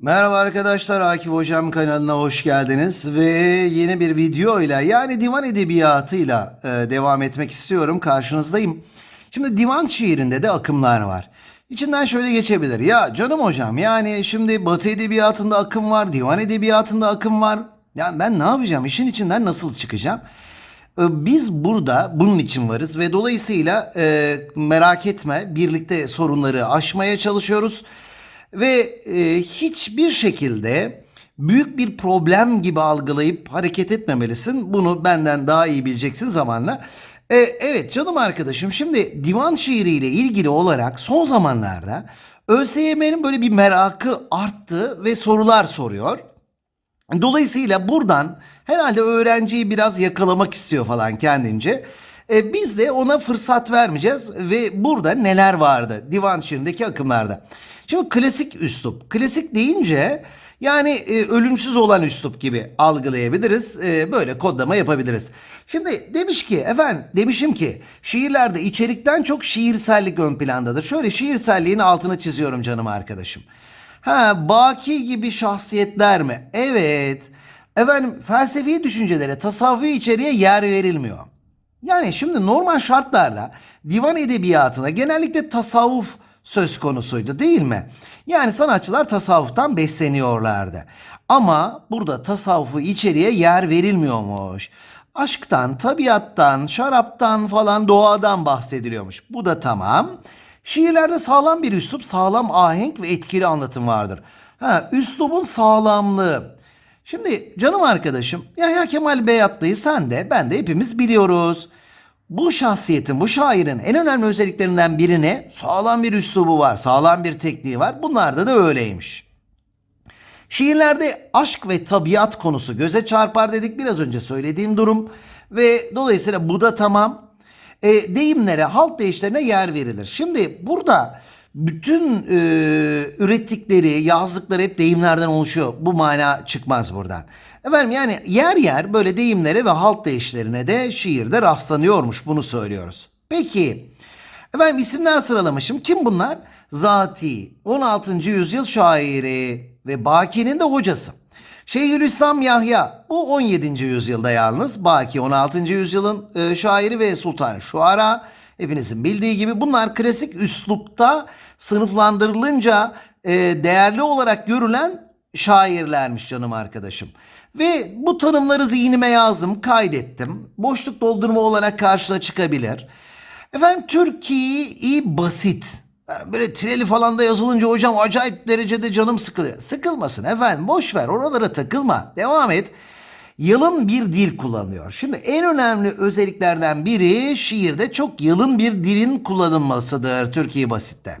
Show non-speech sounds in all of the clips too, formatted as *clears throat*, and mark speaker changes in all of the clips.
Speaker 1: Merhaba arkadaşlar, Akif Hocam kanalına hoş geldiniz ve yeni bir videoyla yani divan edebiyatıyla e, devam etmek istiyorum. Karşınızdayım. Şimdi divan şiirinde de akımlar var. İçinden şöyle geçebilir. Ya canım hocam yani şimdi Batı edebiyatında akım var, divan edebiyatında akım var. Yani ben ne yapacağım? İşin içinden nasıl çıkacağım? E, Biz burada bunun için varız ve dolayısıyla e, merak etme birlikte sorunları aşmaya çalışıyoruz. Ve e, hiçbir şekilde büyük bir problem gibi algılayıp hareket etmemelisin. Bunu benden daha iyi bileceksin zamanla. E, evet canım arkadaşım şimdi divan şiiriyle ilgili olarak son zamanlarda ÖSYM'nin böyle bir merakı arttı ve sorular soruyor. Dolayısıyla buradan herhalde öğrenciyi biraz yakalamak istiyor falan kendince. E, biz de ona fırsat vermeyeceğiz ve burada neler vardı divan şiirindeki akımlarda. Şimdi klasik üslup. Klasik deyince yani e, ölümsüz olan üslup gibi algılayabiliriz. E, böyle kodlama yapabiliriz. Şimdi demiş ki efendim demişim ki şiirlerde içerikten çok şiirsellik ön plandadır. Şöyle şiirselliğin altını çiziyorum canım arkadaşım. Ha baki gibi şahsiyetler mi? Evet. Efendim felsefi düşüncelere, tasavvufi içeriğe yer verilmiyor. Yani şimdi normal şartlarda divan edebiyatına genellikle tasavvuf söz konusuydu değil mi? Yani sanatçılar tasavvuftan besleniyorlardı. Ama burada tasavvufu içeriğe yer verilmiyormuş. Aşktan, tabiattan, şaraptan falan doğadan bahsediliyormuş. Bu da tamam. Şiirlerde sağlam bir üslup, sağlam ahenk ve etkili anlatım vardır. Ha, üslubun sağlamlığı. Şimdi canım arkadaşım Yahya Kemal Beyatlı'yı sen de ben de hepimiz biliyoruz. Bu şahsiyetin, bu şairin en önemli özelliklerinden birine sağlam bir üslubu var, sağlam bir tekniği var. Bunlarda da öyleymiş. Şiirlerde aşk ve tabiat konusu göze çarpar dedik biraz önce söylediğim durum ve dolayısıyla bu da tamam. E, deyimlere, halk deyişlerine yer verilir. Şimdi burada bütün e, ürettikleri, yazdıkları hep deyimlerden oluşuyor. Bu mana çıkmaz buradan. Efendim yani yer yer böyle deyimlere ve halk deyişlerine de şiirde rastlanıyormuş. Bunu söylüyoruz. Peki efendim isimler sıralamışım. Kim bunlar? Zati, 16. yüzyıl şairi ve Baki'nin de hocası. Şeyhülislam Yahya bu 17. yüzyılda yalnız. Baki 16. yüzyılın e, şairi ve sultanı şuara. Hepinizin bildiği gibi bunlar klasik üslupta sınıflandırılınca e, değerli olarak görülen şairlermiş canım arkadaşım. Ve bu tanımları zihnime yazdım, kaydettim. Boşluk doldurma olarak karşına çıkabilir. Efendim Türkiye basit. Yani böyle treli falan da yazılınca hocam acayip derecede canım sıkılıyor. Sıkılmasın efendim boş ver oralara takılma. Devam et. Yalın bir dil kullanıyor. Şimdi en önemli özelliklerden biri şiirde çok yalın bir dilin kullanılmasıdır Türkiye basitte.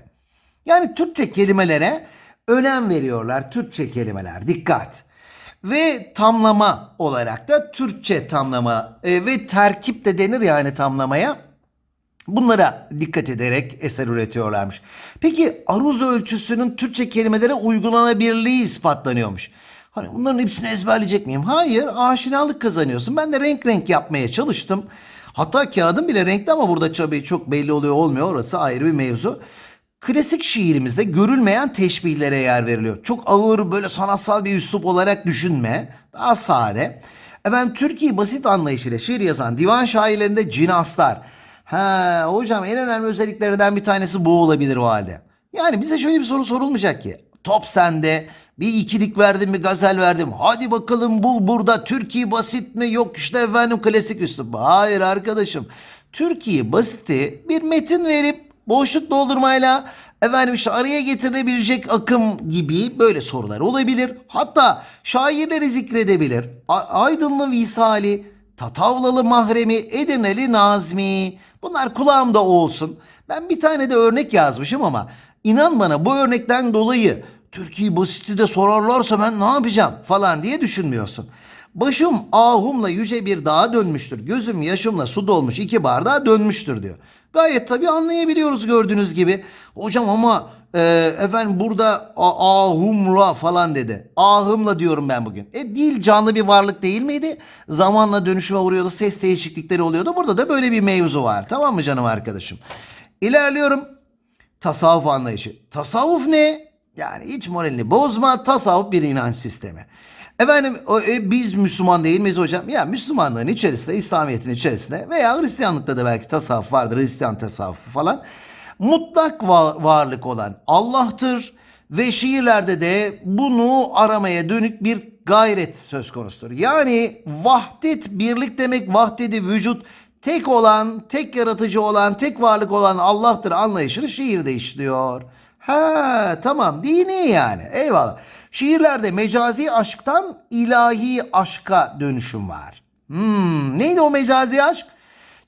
Speaker 1: Yani Türkçe kelimelere önem veriyorlar. Türkçe kelimeler dikkat. Ve tamlama olarak da Türkçe tamlama e, ve terkip de denir yani tamlamaya. Bunlara dikkat ederek eser üretiyorlarmış. Peki aruz ölçüsünün Türkçe kelimelere uygulanabilirliği ispatlanıyormuş. Hani bunların hepsini ezberleyecek miyim? Hayır, aşinalık kazanıyorsun. Ben de renk renk yapmaya çalıştım. Hatta kağıdım bile renkli ama burada tabii çok belli oluyor olmuyor. Orası ayrı bir mevzu. Klasik şiirimizde görülmeyen teşbihlere yer veriliyor. Çok ağır böyle sanatsal bir üslup olarak düşünme. Daha sade. Efendim Türkiye basit anlayışıyla şiir yazan divan şairlerinde cinaslar. Ha hocam en önemli özelliklerinden bir tanesi bu olabilir o halde. Yani bize şöyle bir soru sorulmayacak ki. Top sende. Bir ikilik verdim bir gazel verdim. Hadi bakalım bul burada Türkiye basit mi yok işte efendim klasik üslup. Hayır arkadaşım. Türkiye basiti bir metin verip boşluk doldurmayla efendim işte araya getirilebilecek akım gibi böyle sorular olabilir. Hatta şairleri zikredebilir. A- Aydınlı Visali, Tatavlalı Mahremi, Edirneli Nazmi. Bunlar kulağımda olsun. Ben bir tane de örnek yazmışım ama inan bana bu örnekten dolayı Türkiye basiti de sorarlarsa ben ne yapacağım falan diye düşünmüyorsun. Başım ahumla yüce bir dağa dönmüştür. Gözüm yaşımla su dolmuş iki bardağa dönmüştür diyor. Gayet tabii anlayabiliyoruz gördüğünüz gibi. Hocam ama e, efendim burada ahumla falan dedi. Ahımla diyorum ben bugün. E dil canlı bir varlık değil miydi? Zamanla dönüşüme uğruyordu. Ses değişiklikleri oluyordu. Burada da böyle bir mevzu var. Tamam mı canım arkadaşım? İlerliyorum. Tasavvuf anlayışı. Tasavvuf ne? Yani hiç moralini bozma. Tasavvuf bir inanç sistemi. Efendim e, biz Müslüman değil miyiz hocam? Ya Müslümanlığın içerisinde, İslamiyet'in içerisinde veya Hristiyanlıkta da belki tasavvuf vardır. Hristiyan tasavvufu falan. Mutlak va- varlık olan Allah'tır. Ve şiirlerde de bunu aramaya dönük bir gayret söz konusudur. Yani vahdet birlik demek vahdedi vücut tek olan, tek yaratıcı olan, tek varlık olan Allah'tır anlayışını şiirde işliyor. Ha tamam dini yani eyvallah. Şiirlerde mecazi aşktan ilahi aşka dönüşüm var. Hmm, neydi o mecazi aşk?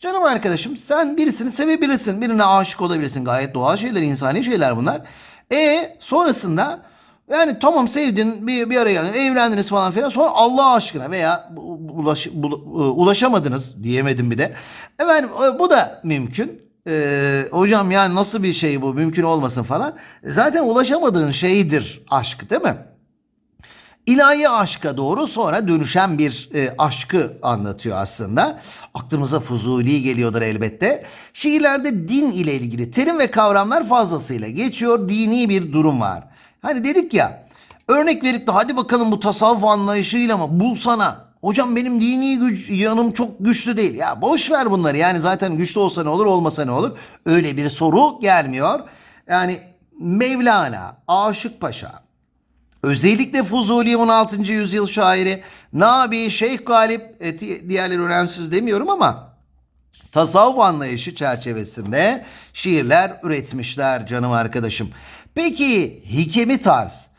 Speaker 1: Canım arkadaşım sen birisini sevebilirsin. Birine aşık olabilirsin. Gayet doğal şeyler, insani şeyler bunlar. E sonrasında yani tamam sevdin bir, bir araya geldin, evlendiniz falan filan. Sonra Allah aşkına veya ulaş, bu- ulaşamadınız diyemedim bir de. Efendim e, bu da mümkün. Ee, hocam yani nasıl bir şey bu mümkün olmasın falan. Zaten ulaşamadığın şeydir aşk değil mi? İlahi aşka doğru sonra dönüşen bir e, aşkı anlatıyor aslında. Aklımıza Fuzuli geliyordur elbette. Şiirlerde din ile ilgili terim ve kavramlar fazlasıyla geçiyor. Dini bir durum var. Hani dedik ya örnek verip de hadi bakalım bu tasavvuf anlayışıyla mı bulsana. Hocam benim dini güç, yanım çok güçlü değil. Ya boş ver bunları. Yani zaten güçlü olsa ne olur olmasa ne olur. Öyle bir soru gelmiyor. Yani Mevlana, Aşık Paşa, Özellikle Fuzuli 16. yüzyıl şairi Nabi, Şeyh Galip, e, di- diğerleri önemsiz demiyorum ama tasavvuf anlayışı çerçevesinde şiirler üretmişler canım arkadaşım. Peki hikemi tarz?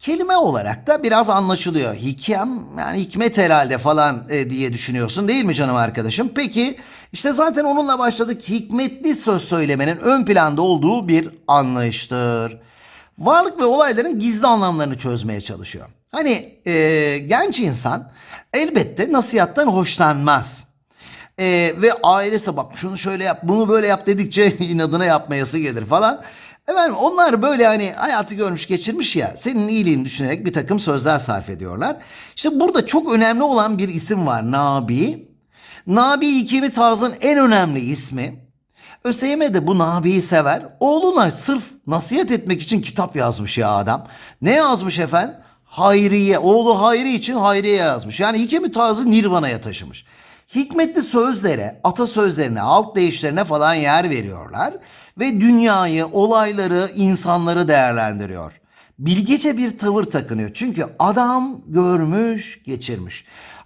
Speaker 1: Kelime olarak da biraz anlaşılıyor. Hikem yani hikmet herhalde falan e, diye düşünüyorsun değil mi canım arkadaşım? Peki işte zaten onunla başladık. Hikmetli söz söylemenin ön planda olduğu bir anlayıştır. Varlık ve olayların gizli anlamlarını çözmeye çalışıyor. Hani e, genç insan elbette nasihattan hoşlanmaz. Ee, ve ailesi bak şunu şöyle yap bunu böyle yap dedikçe *laughs* inadına yapmayası gelir falan. Efendim onlar böyle hani hayatı görmüş geçirmiş ya senin iyiliğini düşünerek bir takım sözler sarf ediyorlar. İşte burada çok önemli olan bir isim var Nabi. Nabi hikemi tarzın en önemli ismi. Öseyme de bu Nabi'yi sever. Oğluna sırf nasihat etmek için kitap yazmış ya adam. Ne yazmış efendim? Hayriye. Oğlu Hayri için Hayriye yazmış. Yani hikemi tarzı Nirvana'ya taşımış. Hikmetli sözlere, atasözlerine, alt deyişlerine falan yer veriyorlar. Ve dünyayı, olayları, insanları değerlendiriyor. Bilgece bir tavır takınıyor. Çünkü adam görmüş, geçirmiş.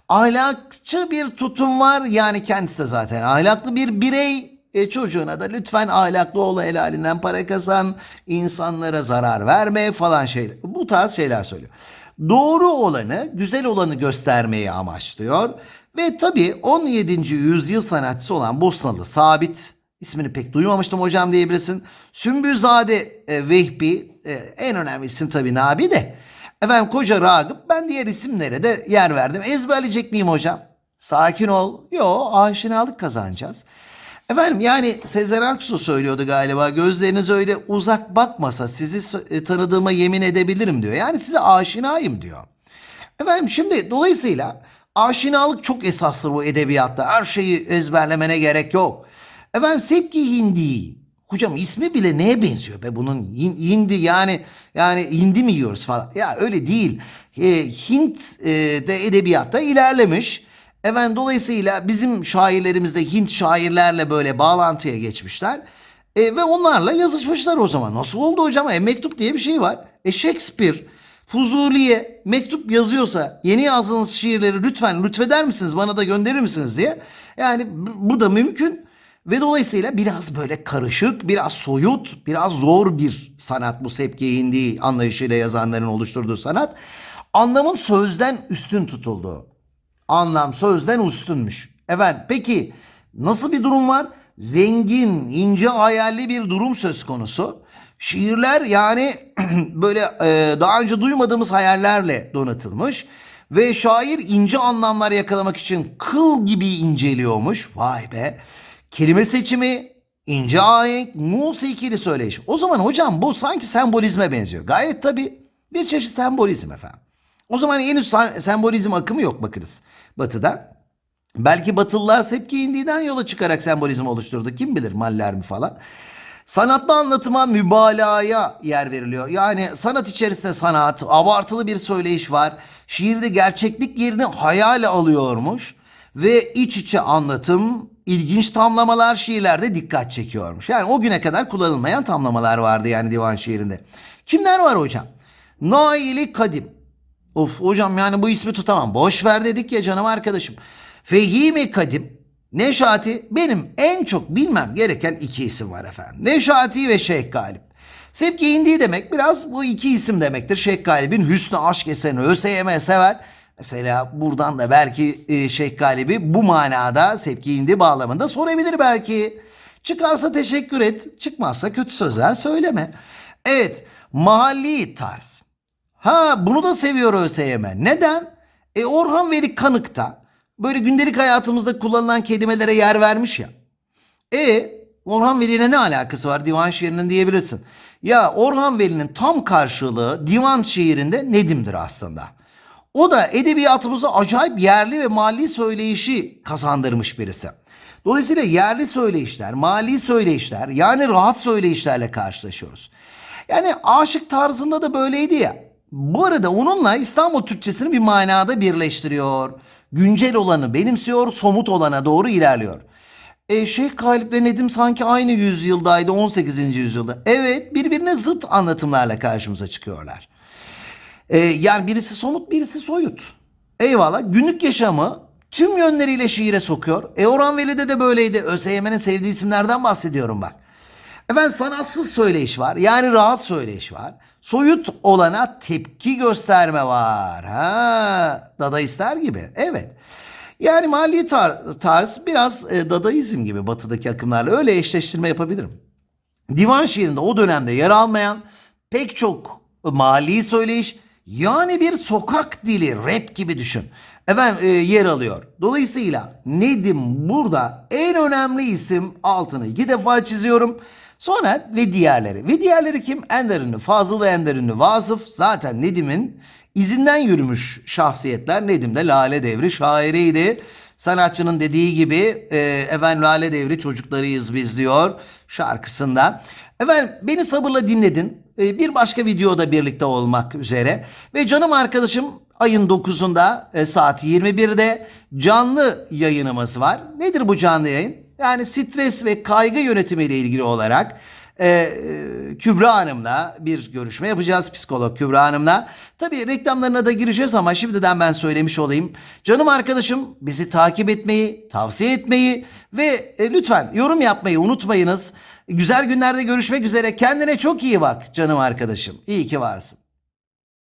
Speaker 1: Ahlakçı bir tutum var. Yani kendisi de zaten ahlaklı bir birey. E çocuğuna da lütfen ahlaklı ol, helalinden para kazan, insanlara zarar verme falan şeyler. Bu tarz şeyler söylüyor. Doğru olanı, güzel olanı göstermeyi amaçlıyor. Ve tabii 17. yüzyıl sanatçısı olan Bosnalı Sabit, ismini pek duymamıştım hocam diyebilirsin. Sümbülzade e, Vehbi, e, en önemli isim tabii Nabi de. Efendim koca Ragıp ben diğer isimlere de yer verdim. Ezberleyecek miyim hocam? Sakin ol. Yo aşinalık kazanacağız. Efendim yani Sezen Aksu söylüyordu galiba gözleriniz öyle uzak bakmasa sizi e, tanıdığıma yemin edebilirim diyor. Yani size aşinayım diyor. Efendim şimdi dolayısıyla aşinalık çok esastır bu edebiyatta. Her şeyi ezberlemene gerek yok. Efendim Sepki Hindi. Hocam ismi bile neye benziyor be bunun Hin- hindi yani yani hindi mi yiyoruz falan. Ya öyle değil. E, Hint e, de edebiyatta ilerlemiş. Efendim dolayısıyla bizim şairlerimiz de Hint şairlerle böyle bağlantıya geçmişler. E, ve onlarla yazışmışlar o zaman. Nasıl oldu hocam? E, mektup diye bir şey var. E, Shakespeare Fuzuli'ye mektup yazıyorsa yeni yazdığınız şiirleri lütfen lütfeder misiniz bana da gönderir misiniz diye. Yani bu da mümkün. Ve dolayısıyla biraz böyle karışık, biraz soyut, biraz zor bir sanat bu Sepki Hindi anlayışıyla yazanların oluşturduğu sanat. Anlamın sözden üstün tutulduğu. Anlam sözden üstünmüş. Efendim peki nasıl bir durum var? Zengin, ince hayalli bir durum söz konusu. Şiirler yani *clears throat* böyle e, daha önce duymadığımız hayallerle donatılmış. Ve şair ince anlamlar yakalamak için kıl gibi inceliyormuş. Vay be. Kelime seçimi, ince ahenk, musikili söyleyiş. O zaman hocam bu sanki sembolizme benziyor. Gayet tabii bir çeşit sembolizm efendim. O zaman henüz sem- sembolizm akımı yok bakınız batıda. Belki batılılar Sepki Hindi'den yola çıkarak sembolizm oluşturdu. Kim bilir Maller mi falan. Sanatlı anlatıma mübalağaya yer veriliyor. Yani sanat içerisinde sanat, abartılı bir söyleyiş var. Şiirde gerçeklik yerini hayal alıyormuş. Ve iç içe anlatım, ilginç tamlamalar şiirlerde dikkat çekiyormuş. Yani o güne kadar kullanılmayan tamlamalar vardı yani divan şiirinde. Kimler var hocam? Naili Kadim. Of hocam yani bu ismi tutamam. Boş ver dedik ya canım arkadaşım. Fehimi Kadim. Neşati benim en çok bilmem gereken iki isim var efendim. Neşati ve Şeyh Galip. Sevgi indiği demek biraz bu iki isim demektir. Şeyh Galip'in Hüsnü Aşk eserini ÖSYM sever. Mesela buradan da belki e, Şeyh Galip'i bu manada sevgi indi bağlamında sorabilir belki. Çıkarsa teşekkür et, çıkmazsa kötü sözler söyleme. Evet, mahalli tarz. Ha bunu da seviyor ÖSYM. Neden? E Orhan Veli Kanık'ta böyle gündelik hayatımızda kullanılan kelimelere yer vermiş ya. E Orhan Veli'yle ne alakası var divan şiirinin diyebilirsin. Ya Orhan Veli'nin tam karşılığı divan şiirinde Nedim'dir aslında. O da edebiyatımıza acayip yerli ve mali söyleyişi kazandırmış birisi. Dolayısıyla yerli söyleyişler, mali söyleyişler yani rahat söyleyişlerle karşılaşıyoruz. Yani aşık tarzında da böyleydi ya. Bu arada onunla İstanbul Türkçesini bir manada birleştiriyor. Güncel olanı benimsiyor, somut olana doğru ilerliyor. E, Şeyh Galip'le Nedim sanki aynı yüzyıldaydı 18. yüzyılda. Evet birbirine zıt anlatımlarla karşımıza çıkıyorlar. E, yani birisi somut birisi soyut. Eyvallah günlük yaşamı tüm yönleriyle şiire sokuyor. E Veli'de de böyleydi. ÖSYM'nin sevdiği isimlerden bahsediyorum bak. Efendim sanatsız söyleyiş var. Yani rahat söyleyiş var. Soyut olana tepki gösterme var. Ha, dadaistler gibi. Evet. Yani mali tar- tarz biraz e, dadaizm gibi batıdaki akımlarla öyle eşleştirme yapabilirim. Divan şiirinde o dönemde yer almayan pek çok mali söyleyiş yani bir sokak dili rap gibi düşün. Efendim e, yer alıyor. Dolayısıyla Nedim burada en önemli isim altını iki defa çiziyorum. Sonra ve diğerleri. Ve diğerleri kim? Ender ünlü Fazıl ve Ender ünlü Vasıf. Zaten Nedim'in izinden yürümüş şahsiyetler. Nedim de Lale Devri şairiydi. Sanatçının dediği gibi e, efendim Lale Devri çocuklarıyız biz diyor şarkısında. Efendim beni sabırla dinledin. E, bir başka videoda birlikte olmak üzere. Ve canım arkadaşım ayın 9'unda e, saat 21'de canlı yayınımız var. Nedir bu canlı yayın? Yani stres ve kaygı yönetimiyle ilgili olarak e, e, Kübra Hanım'la bir görüşme yapacağız. Psikolog Kübra Hanım'la. Tabii reklamlarına da gireceğiz ama şimdiden ben söylemiş olayım. Canım arkadaşım bizi takip etmeyi, tavsiye etmeyi ve lütfen yorum yapmayı unutmayınız. Güzel günlerde görüşmek üzere. Kendine çok iyi bak canım arkadaşım. İyi ki varsın.